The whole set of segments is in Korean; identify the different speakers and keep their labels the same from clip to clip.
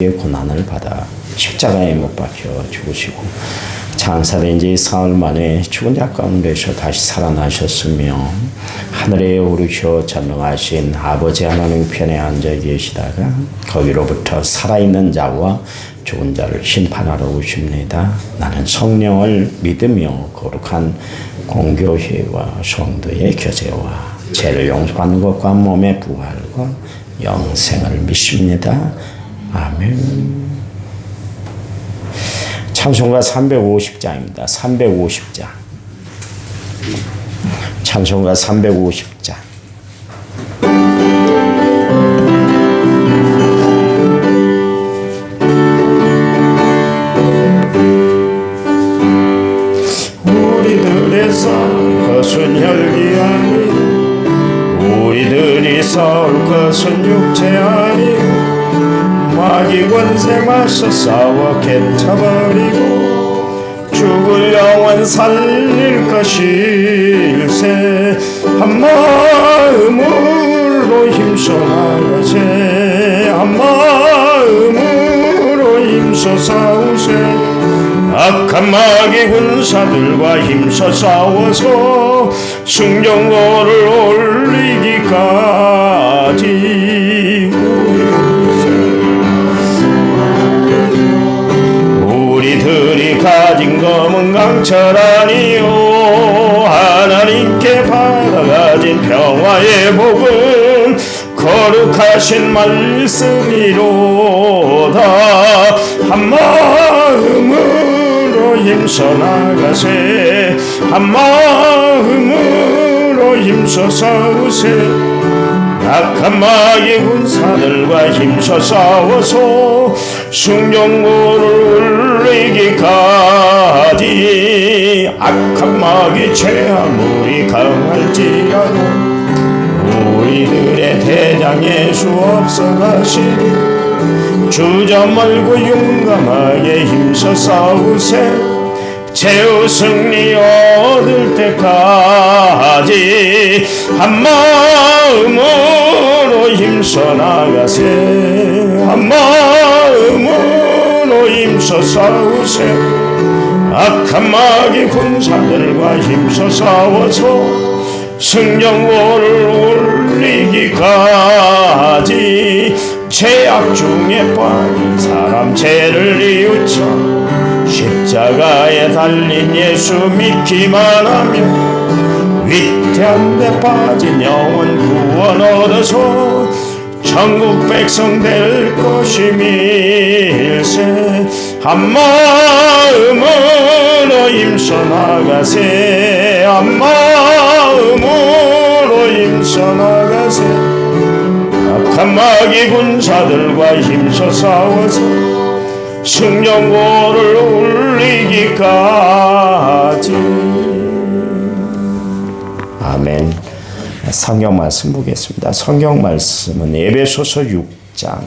Speaker 1: 고난을 받아 십자가에 못 박혀 죽으시고 장사된 지 사흘 만에 죽은 자 가운데서 다시 살아나셨으며 하늘에 오르셔 전능하신 아버지 하나님 편에 앉아 계시다가 거기로부터 살아있는 자와 죽은 자를 심판하러 오십니다. 나는 성령을 믿으며 거룩한 공교회와 성도의 교제와 죄를 용서하는 것과 몸의 부활과 영생을 믿습니다. 아멘. 찬송가 350장입니다. 350장. 찬송가 350장. 우리들의 살 것은 육체 아니 권세 맞서 싸워 개쳐버리고 죽을 영혼 살릴 것일세. 한 마음으로 힘써 나가세. 한 마음으로 힘써 싸우세. 악한 마귀 군사들과 힘써 싸워서 승정거를 올리기까지 가진 검은 강철 아니요. 하나님께 받아가진 평화의 복은 거룩하신 말씀이로다. 한 마음으로 힘써 나가세. 한 마음으로 힘써 싸우세. 악한 마귀 군사들과 힘써 싸워서 숭정고를 올리기까 지 악한 마귀 죄 아무리 강할지라도 우리들의 대장 예수 없어가시니 주저 멀고 용감하게 힘써 싸우세. 최후 승리 얻을 때까지 한 마음으로 힘써 나가세. 한 마음으로 힘써 싸우세 악한 마귀 군사들과 힘써 싸워서 승정고를 올리기까지 죄악 중에 빠진 사람 죄를 뉘우쳐 십자가에 달린 예수 믿기만 하면 위태한 데 빠진 영혼 구원 얻어서 천국 백성 될 것임일세. 한 마음으로 힘써 나가세. 한 마음으로 힘써 나가세. 악한 마귀 군사들과 힘써 싸워서 승정고를 올리기까지. 아멘 성경 말씀 보겠습니다. 성경 말씀은 에베소서 6장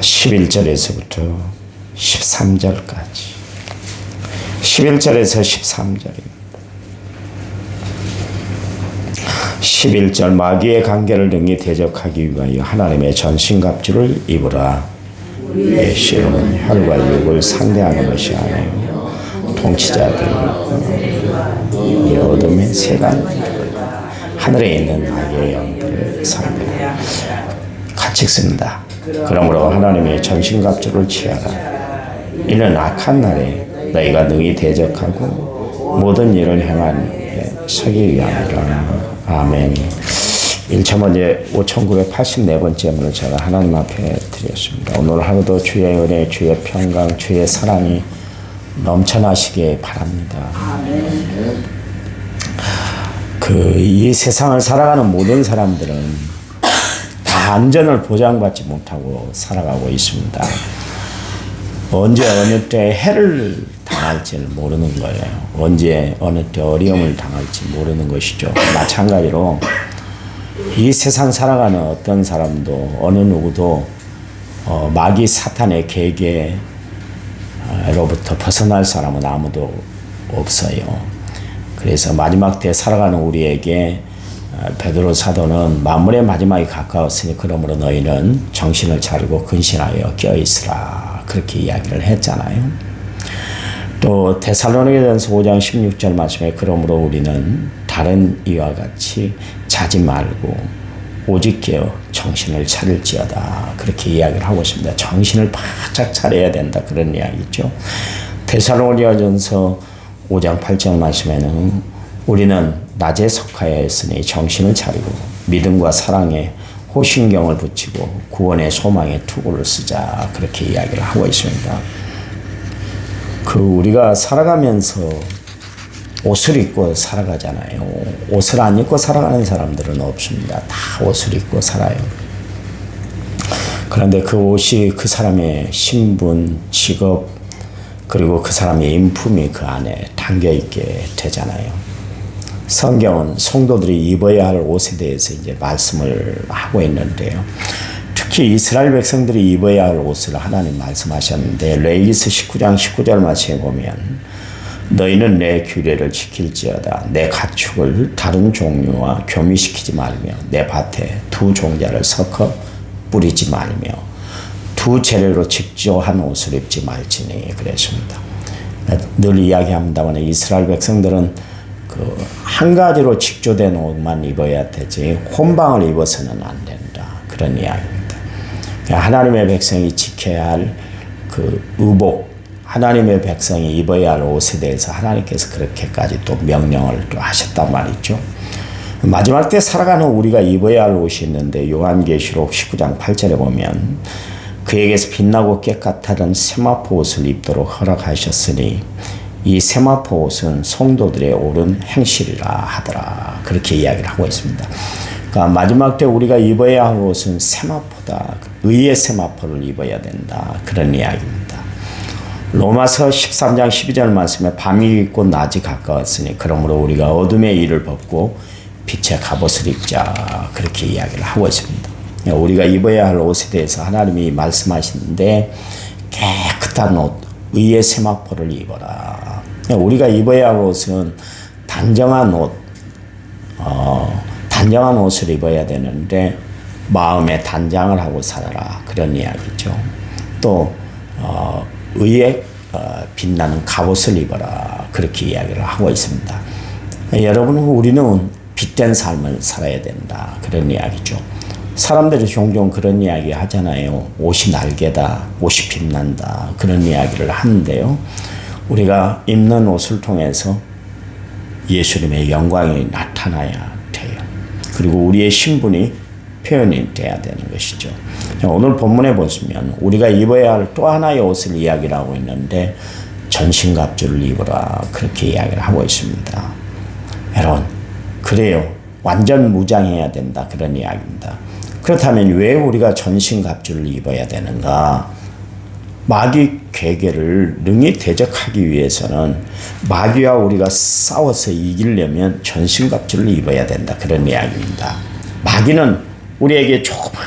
Speaker 1: 11절에서부터 13절까지 11절에서 13절입니다. 11절 마귀의 관계를 능히 대적하기 위하여 하나님의 전신갑주를 입으라 의 시험은 혈과 육을 상대하는 것이 아니요 통치자들 이 어둠의 세간 하늘에 있는 악의 영들을 상대하라 같이 씁니다 그러므로 하나님의 전신갑주를 취하라 이는 악한 날에 너희가 능히 대적하고 모든 일을 행한 서기 위함이라 아멘. 1차 문제 5984번째 문을 제가 하나님 앞에 드렸습니다. 오늘 하루도 주의 은혜, 주의 평강, 주의 사랑이 넘쳐나시길 바랍니다. 그 이 세상을 살아가는 모든 사람들은 다 안전을 보장받지 못하고 살아가고 있습니다. 언제 어느 때 해를 당할지를 모르는 거예요. 언제 어느 때 어려움을 당할지 모르는 것이죠. 마찬가지로 이 세상 살아가는 어떤 사람도 어느 누구도 어, 마귀 사탄의 계계 로부터 벗어날 사람은 아무도 없어요. 그래서 마지막 때 살아가는 우리에게 아, 베드로 사도는 만물의 마지막이 가까웠으니 그러므로 너희는 정신을 차리고 근신하여 껴 있으라 그렇게 이야기를 했잖아요. 또 데살로니가전서 5장 16절 말씀에 그러므로 우리는 다른 이와 같이 자지 말고 오직 깨어 정신을 차릴지어다 그렇게 이야기를 하고 있습니다. 정신을 바짝 차려야 된다 그런 이야기죠. 데살로니가전서 5장 8절 말씀에는 우리는 낮에 속하여 있으니 정신을 차리고 믿음과 사랑에 호신경을 붙이고 구원의 소망에 투구를 쓰자 그렇게 이야기를 하고 있습니다. 그 우리가 살아가면서 옷을 입고 살아가잖아요. 옷을 안 입고 살아가는 사람들은 없습니다. 다 옷을 입고 살아요. 그런데 그 옷이 그 사람의 신분, 직업, 그리고 그 사람의 인품이 그 안에 담겨 있게 되잖아요. 성경은 성도들이 입어야 할 옷에 대해서 이제 말씀을 하고 있는데요. 특히 이스라엘 백성들이 입어야 할 옷을 하나님 말씀하셨는데 레이기스 19장 19절 말씀에 보면 너희는 내 규례를 지킬지어다 내 가축을 다른 종류와 교미시키지 말며 내 밭에 두 종자를 섞어 뿌리지 말며 두 재료로 직조한 옷을 입지 말지니 그랬습니다. 늘 이야기합니다만 이스라엘 백성들은 그 한 가지로 직조된 옷만 입어야 되지 혼방을 입어서는 안 된다 그런 이야기입니다. 하나님의 백성이 지켜야 할 그 의복 하나님의 백성이 입어야 할 옷에 대해서 하나님께서 그렇게까지 또 명령을 또 하셨단 말이죠. 마지막 때 살아가는 우리가 입어야 할 옷이 있는데 요한계시록 19장 8절에 보면 그에게서 빛나고 깨끗하던 세마포 옷을 입도록 허락하셨으니 이 세마포 옷은 성도들의 옳은 행실이라 하더라. 그렇게 이야기를 하고 있습니다. 그러니까 마지막 때 우리가 입어야 할 옷은 세마포다. 의의 세마포를 입어야 된다. 그런 이야기입니다. 로마서 13장 12절 말씀에 밤이 있고 낮이 가까웠으니 그러므로 우리가 어둠의 일을 벗고 빛의 갑옷을 입자. 그렇게 이야기를 하고 있습니다. 우리가 입어야 할 옷에 대해서 하나님이 말씀하시는데 깨끗한 옷, 의의 세마포를 입어라. 우리가 입어야 할 옷은 단정한 옷, 어, 단정한 옷을 입어야 되는데 마음에 단장을 하고 살아라 그런 이야기죠. 또 어, 의에 어, 빛나는 갑옷을 입어라 그렇게 이야기를 하고 있습니다. 여러분 우리는 빛된 삶을 살아야 된다 그런 이야기죠. 사람들이 종종 그런 이야기 하잖아요. 옷이 날개다, 옷이 빛난다 그런 이야기를 하는데요. 우리가 입는 옷을 통해서 예수님의 영광이 나타나야 돼요. 그리고 우리의 신분이 표현이 돼야 되는 것이죠. 오늘 본문에 보시면 우리가 입어야 할 또 하나의 옷을 이야기를 하고 있는데 전신갑주를 입어라 그렇게 이야기를 하고 있습니다. 여러분 그래요. 완전 무장해야 된다 그런 이야기입니다. 그렇다면 왜 우리가 전신갑주를 입어야 되는가? 마귀 괴계를 능히 대적하기 위해서는 마귀와 우리가 싸워서 이기려면 전신갑주를 입어야 된다 그런 이야기입니다. 마귀는 우리에게 조그만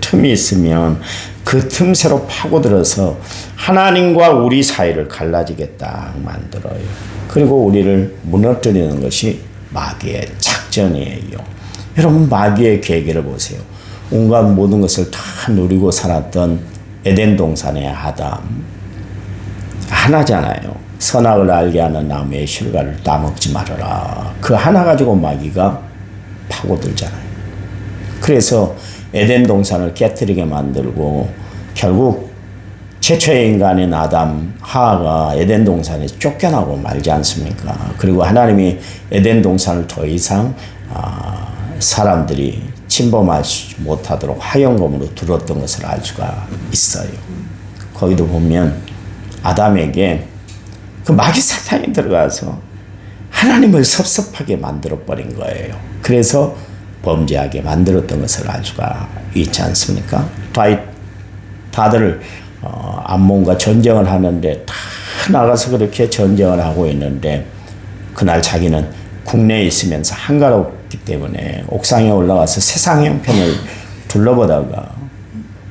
Speaker 1: 틈이 있으면 그 틈새로 파고들어서 하나님과 우리 사이를 갈라지게 딱 만들어요. 그리고 우리를 무너뜨리는 것이 마귀의 작전이에요. 여러분 마귀의 계획을 보세요. 온갖 모든 것을 다 누리고 살았던 에덴 동산의 아담 하나잖아요. 선악을 알게 하는 나무의 실과를 따먹지 말아라. 그 하나 가지고 마귀가 파고들잖아요. 그래서 에덴 동산을 깨뜨리게 만들고 결국 최초의 인간인 아담 하하가 에덴 동산에 쫓겨나고 말지 않습니까? 그리고 하나님이 에덴 동산을 더 이상 아, 사람들이 침범하지 못하도록 화영검으로 들었던 것을 알 수가 있어요. 거기도 보면 아담에게 그 마귀 사탄이 들어가서 하나님을 섭섭하게 만들어 버린 거예요. 그래서 범죄하게 만들었던 것을 알 수가 있지 않습니까? 다윗 다들 어, 암몬과 전쟁을 하는데 다 나가서 그렇게 전쟁을 하고 있는데 그날 자기는 국내에 있으면서 한가롭기 때문에 옥상에 올라가서 세상 형편을 둘러보다가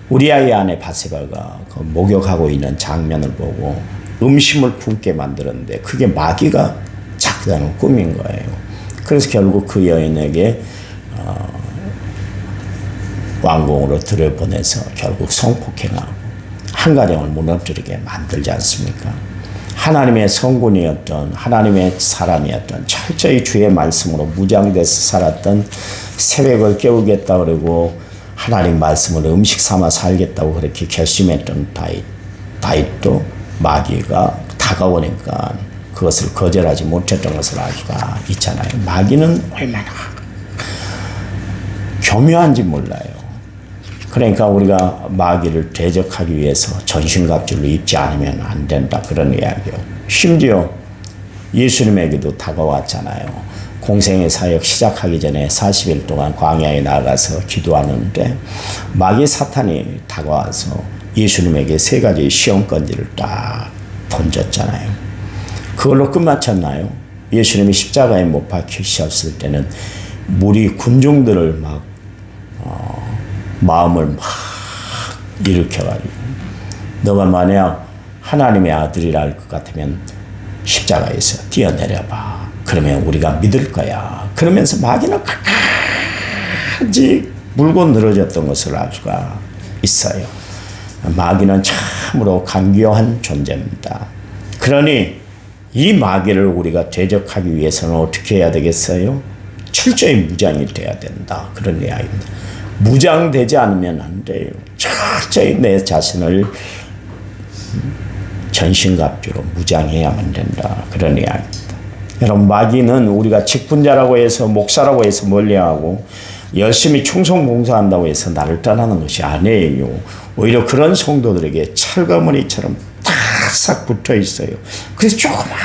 Speaker 1: 우리 아이 안에 바세바가 그 목욕하고 있는 장면을 보고 음심을 품게 만들었는데 그게 마귀가 작전을 꾸민 거예요. 그래서 결국 그 여인에게 어, 왕궁으로 들여보내서 결국 성폭행하고 한 가정을 무너뜨리게 만들지 않습니까? 하나님의 성군이었던 하나님의 사람이었던 철저히 주의 말씀으로 무장돼서 살았던 새벽을 깨우겠다 그러고 하나님 말씀을 음식 삼아 살겠다고 그렇게 결심했던 다윗 다윗도 마귀가 다가오니까 그것을 거절하지 못했던 것을 알 수가 있잖아요. 마귀는 얼마나 교묘한지 몰라요. 그러니까 우리가 마귀를 대적하기 위해서 전신갑주를 입지 않으면 안 된다 그런 이야기요. 심지어 예수님에게도 다가왔잖아요. 공생의 사역 시작하기 전에 40일 동안 광야에 나가서 기도하는데 마귀 사탄이 다가와서 예수님에게 세 가지 시험건지를 딱 던졌잖아요. 그걸로 끝마쳤나요? 예수님이 십자가에 못 박히셨을 때는 무리 군중들을 막 어, 마음을 막 일으켜가지고 너가 만약 하나님의 아들이라 할것 같으면 십자가에서 뛰어내려봐. 그러면 우리가 믿을 거야. 그러면서 마귀는 끝까지 물고 늘어졌던 것을 알 수가 있어요. 마귀는 참으로 간교한 존재입니다. 그러니 이 마귀를 우리가 대적하기 위해서는 어떻게 해야 되겠어요? 철저히 무장이 돼야 된다. 그런 이야기입니다. 무장되지 않으면 안 돼요. 철저히 내 자신을 전신갑주로 무장해야만 된다. 그런 이야기입니다. 여러분, 마귀는 우리가 직분자라고 해서, 목사라고 해서 멀리하고, 열심히 충성 봉사한다고 해서 나를 떠나는 것이 아니에요. 오히려 그런 성도들에게 철거머리처럼 탁싹 붙어 있어요. 그래서 조그만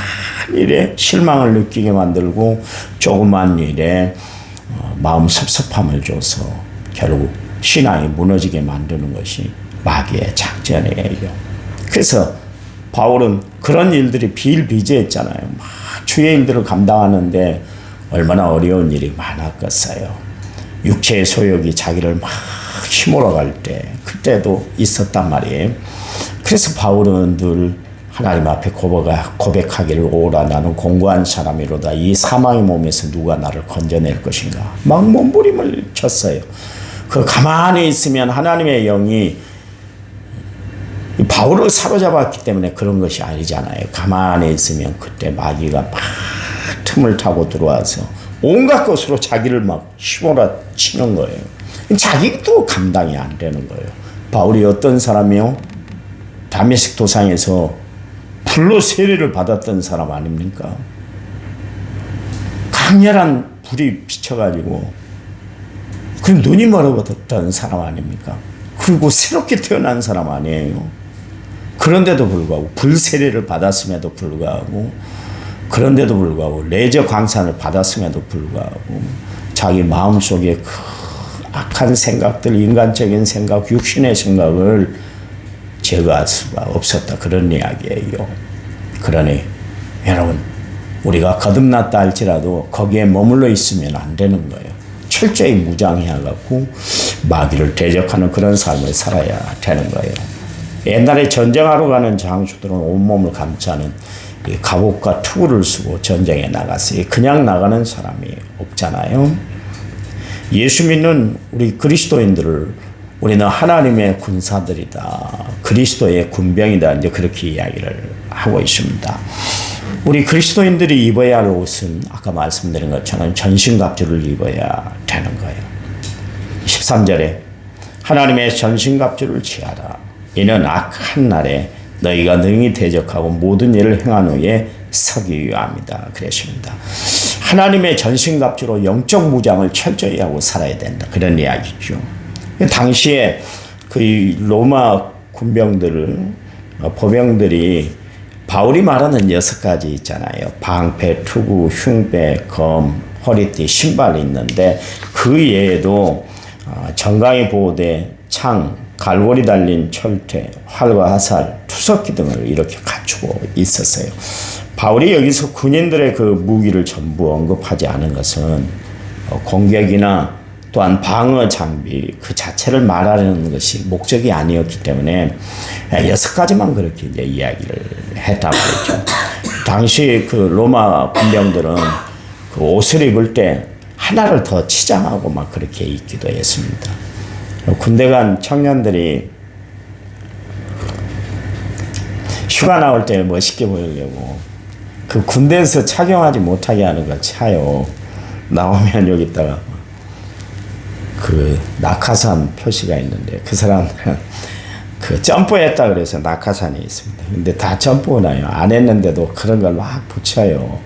Speaker 1: 일에 실망을 느끼게 만들고, 조그만 일에 어, 마음 섭섭함을 줘서 결국 신앙이 무너지게 만드는 것이 마귀의 작전이에요. 그래서 바울은 그런 일들이 비일비재했잖아요. 막 주의 일들을 감당하는데 얼마나 어려운 일이 많았겠어요. 육체의 소욕이 자기를 막 힘으로 갈 때, 그때도 있었단 말이에요. 그래서 바울은 늘 하나님 앞에 고백하기를 오라 나는 공고한 사람이로다 이 사망의 몸에서 누가 나를 건져낼 것인가 막 몸부림을 쳤어요. 그 가만히 있으면 하나님의 영이 바울을 사로잡았기 때문에 그런 것이 아니잖아요. 가만히 있으면 그때 마귀가 막 틈을 타고 들어와서 온갖 것으로 자기를 막 휘몰아 치는 거예요. 자기도 감당이 안 되는 거예요. 바울이 어떤 사람이요? 다메섹 도상에서 불로 세례를 받았던 사람 아닙니까? 강렬한 불이 비쳐가지고 그 눈이 멀어버렸던 사람 아닙니까? 그리고 새롭게 태어난 사람 아니에요. 그런데도 불구하고 불세례를 받았음에도 불구하고 그런데도 불구하고 레저 광산을 받았음에도 불구하고 자기 마음속에 그 악한 생각들, 인간적인 생각, 육신의 생각을 제거할 수가 없었다. 그런 이야기예요. 그러니 여러분 우리가 거듭났다 할지라도 거기에 머물러 있으면 안 되는 거예요. 철저히 무장해갖고 마귀를 대적하는 그런 삶을 살아야 되는 거예요. 옛날에 전쟁하러 가는 장수들은 온몸을 감싸는 갑옷과 투구를 쓰고 전쟁에 나갔어요. 그냥 나가는 사람이 없잖아요. 예수 믿는 우리 그리스도인들을 우리는 하나님의 군사들이다. 그리스도의 군병이다. 이제 그렇게 이야기를 하고 있습니다. 우리 그리스도인들이 입어야 할 옷은 아까 말씀드린 것처럼 전신갑주를 입어야 되는 거예요. 13절에 하나님의 전신갑주를 취하라. 이는 악한 날에 너희가 능히 대적하고 모든 일을 행한 후에 서기 위함이다. 그랬습니다. 하나님의 전신갑주로 영적 무장을 철저히 하고 살아야 된다. 그런 이야기죠. 당시에 그 로마 군병들을 어, 보병들이 바울이 말하는 여섯 가지 있잖아요. 방패, 투구, 흉배, 검, 허리띠, 신발이 있는데 그 외에도 어, 정강이 보호대, 창, 갈고리 달린 철퇴, 활과 화살, 투석기 등을 이렇게 갖추고 있었어요. 바울이 여기서 군인들의 그 무기를 전부 언급하지 않은 것은 어, 공격이나 또한 방어 장비 그 자체를 말하는 것이 목적이 아니었기 때문에 여섯 가지만 그렇게 이제 이야기를 했다고 했죠. 당시 그 로마 군병들은 그그 옷을 입을 때 하나를 더 치장하고 막 그렇게 입기도 했습니다. 군대 간 청년들이 휴가 나올 때 멋있게 보이려고 그 군대에서 착용하지 못하게 하는 걸 차요. 나오면 여기다가 그 낙하산 표시가 있는데 그 사람들은 그 점프했다 그래서 낙하산이 있습니다. 근데 다 점프나요. 안 했는데도 그런 걸 막 붙여요.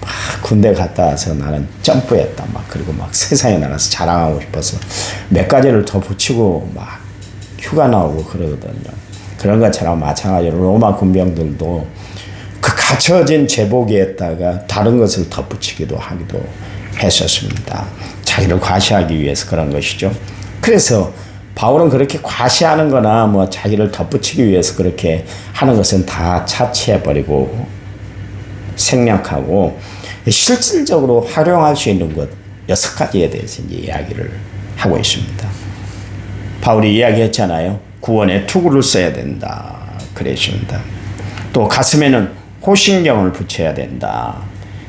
Speaker 1: 막 군대 갔다 와서 나는 점프했다 막 그리고 막 세상에 나가서 자랑하고 싶어서 몇 가지를 더 붙이고 막 휴가 나오고 그러거든요. 그런 것처럼 마찬가지로 로마 군병들도 그 갖춰진 제복에다가 다른 것을 덧붙이기도 하기도 했었습니다. 자기를 과시하기 위해서 그런 것이죠. 그래서 바울은 그렇게 과시하는 거나 뭐 자기를 덧붙이기 위해서 그렇게 하는 것은 다 차치해버리고 생략하고 실질적으로 활용할 수 있는 것 여섯 가지에 대해서 이제 이야기를 하고 있습니다. 바울이 이야기했잖아요. 구원에 투구를 써야 된다. 그랬습니다. 또 가슴에는 호신경을 붙여야 된다.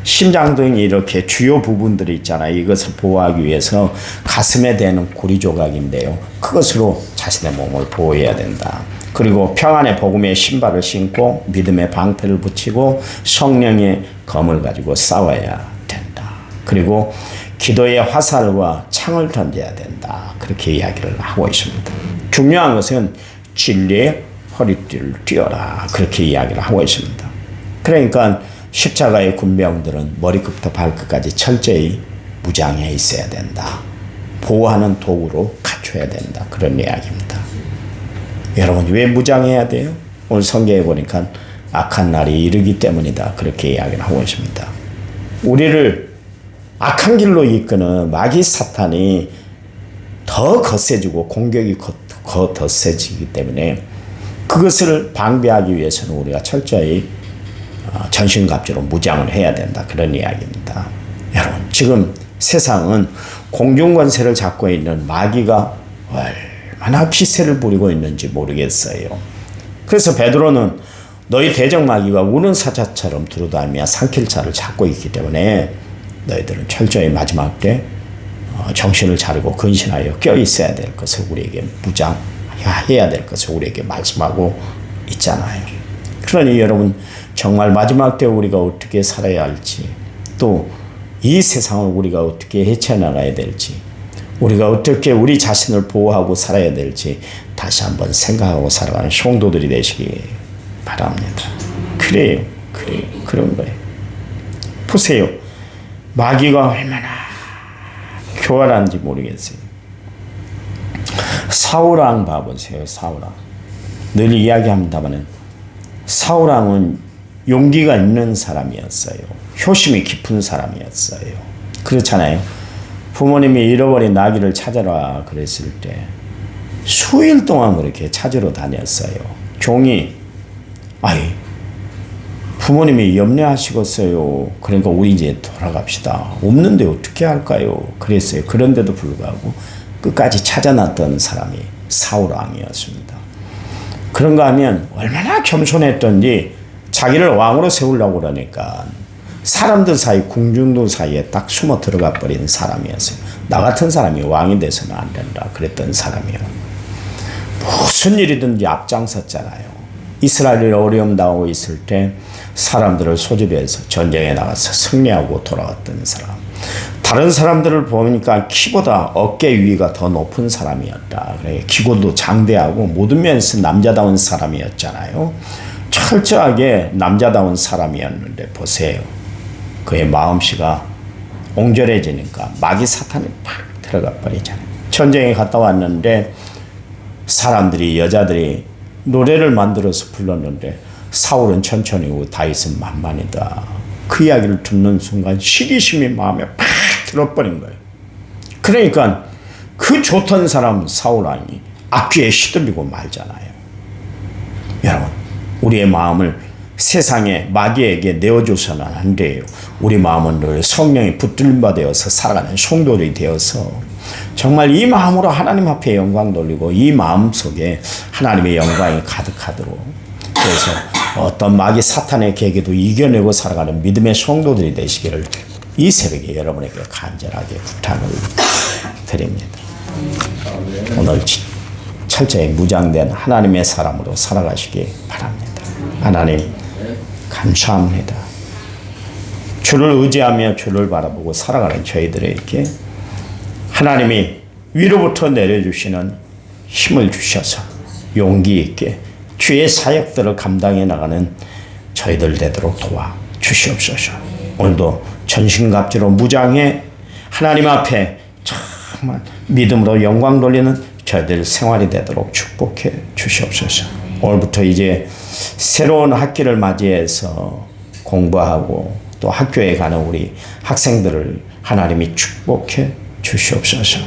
Speaker 1: 심장 등 이렇게 주요 부분들이 있잖아요. 이것을 보호하기 위해서 가슴에 대는 고리 조각인데요. 그것으로 자신의 몸을 보호해야 된다. 그리고 평안의 복음의 신발을 신고 믿음의 방패를 붙이고 성령의 검을 가지고 싸워야 된다. 그리고 기도의 화살과 창을 던져야 된다. 그렇게 이야기를 하고 있습니다. 중요한 것은 진리의 허리띠를 띄어라. 그렇게 이야기를 하고 있습니다. 그러니까 십자가의 군병들은 머리끝부터 발끝까지 철저히 무장해 있어야 된다. 보호하는 도구로 갖춰야 된다. 그런 이야기입니다. 여러분 왜 무장해야 돼요? 오늘 성경에 보니까 악한 날이 이르기 때문이다. 그렇게 이야기를 하고 있습니다. 우리를 악한 길로 이끄는 마귀 사탄이 더 거세지고 공격이 더 세지기 때문에 그것을 방비하기 위해서는 우리가 철저히 어, 전신갑주로 무장을 해야 된다. 그런 이야기입니다. 여러분, 지금 세상은 공중권세를 잡고 있는 마귀가 얼마나 기세를 부리고 있는지 모르겠어요. 그래서 베드로는 너희 대적 마귀가 우는 사자처럼 두루다니며 산길차를 잡고 있기 때문에 너희들은 철저히 마지막 때 어, 정신을 차리고 근신하여 껴 있어야 될 것을 우리에게 무장해야 될 것을 우리에게 말씀하고 있잖아요. 그러니 여러분 정말 마지막 때 우리가 어떻게 살아야 할지 또 이 세상을 우리가 어떻게 헤쳐나가야 될지 우리가 어떻게 우리 자신을 보호하고 살아야 될지 다시 한번 생각하고 살아가는 성도들이 되시기 바랍니다. 그래요. 그래요. 그런 거예요. 보세요. 마귀가 얼마나 교활한지 모르겠어요. 사울왕 봐보세요. 사울왕. 늘 이야기합니다만은 사울왕은 용기가 있는 사람이었어요. 효심이 깊은 사람이었어요. 그렇잖아요. 부모님이 잃어버린 나귀를 찾아라 그랬을 때 수일 동안 그렇게 찾으러 다녔어요. 종이 아이 부모님이 염려하시겠어요. 그러니까 우리 이제 돌아갑시다. 없는데 어떻게 할까요? 그랬어요. 그런데도 불구하고 끝까지 찾아놨던 사람이 사울 왕이었습니다. 그런가 하면 얼마나 겸손했던지 자기를 왕으로 세우려고 그러니까 사람들 사이, 궁중들 사이에 딱 숨어 들어가 버린 사람이었어요. 나 같은 사람이 왕이 돼서는 안 된다. 그랬던 사람이요. 무슨 일이든지 앞장섰잖아요. 이스라엘이 어려움 당하고 있을 때 사람들을 소집해서 전쟁에 나가서 승리하고 돌아왔던 사람. 다른 사람들을 보니까 키보다 어깨 위가 더 높은 사람이었다. 그래 기고도 장대하고 모든 면에서 남자다운 사람이었잖아요. 철저하게 남자다운 사람이었는데 보세요. 그의 마음씨가 옹졸해지니까 마귀 사탄이 팍 들어가 버리잖아요. 전쟁에 갔다 왔는데 사람들이 여자들이 노래를 만들어서 불렀는데 사울은 천천히 오고 다윗은 만만이다. 그 이야기를 듣는 순간 시기심이 마음에 팍 들어버린 거예요. 그러니까 그 좋던 사람 사울 왕이 악귀에 시들리고 말잖아요. 여러분 우리의 마음을 세상에 마귀에게 내어줘서는 안 돼요. 우리 마음은 늘 성령이 붙들림 되어서 살아가는 성도들이 되어서 정말 이 마음으로 하나님 앞에 영광 돌리고 이 마음 속에 하나님의 영광이 가득하도록 그래서 어떤 마귀 사탄의 계계도 이겨내고 살아가는 믿음의 성도들이 되시기를 이 새벽에 여러분에게 간절하게 부탁을 드립니다. 오늘 지- 철저히 무장된 하나님의 사람으로 살아가시기 바랍니다. 하나님 감사합니다. 주를 의지하며 주를 바라보고 살아가는 저희들에게 하나님이 위로부터 내려주시는 힘을 주셔서 용기 있게 주의 사역들을 감당해 나가는 저희들 되도록 도와 주시옵소서. 오늘도 전신갑주로 무장해 하나님 앞에 정말 믿음으로 영광 돌리는 저희들 생활이 되도록 축복해 주시옵소서. 오늘부터 이제 새로운 학기를 맞이해서 공부하고 또 학교에 가는 우리 학생들을 하나님이 축복해 주시옵소서.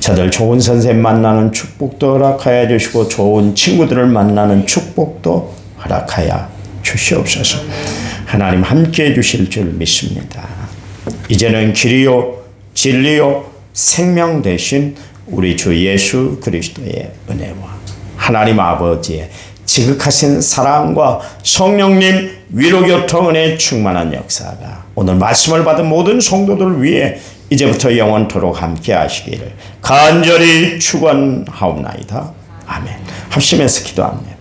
Speaker 1: 저들 좋은 선생님 만나는 축복도 허락하여 주시고 좋은 친구들을 만나는 축복도 허락하여 주시옵소서. 하나님 함께 해 주실 줄 믿습니다. 이제는 길이요 진리요 생명 되신 우리 주 예수 그리스도의 은혜와 하나님 아버지의 지극하신 사랑과 성령님 위로교통 은혜 충만한 역사가 오늘 말씀을 받은 모든 성도들을 위해 이제부터 영원토록 함께 하시기를 간절히 축원하옵나이다. 아멘. 합심해서 기도합니다.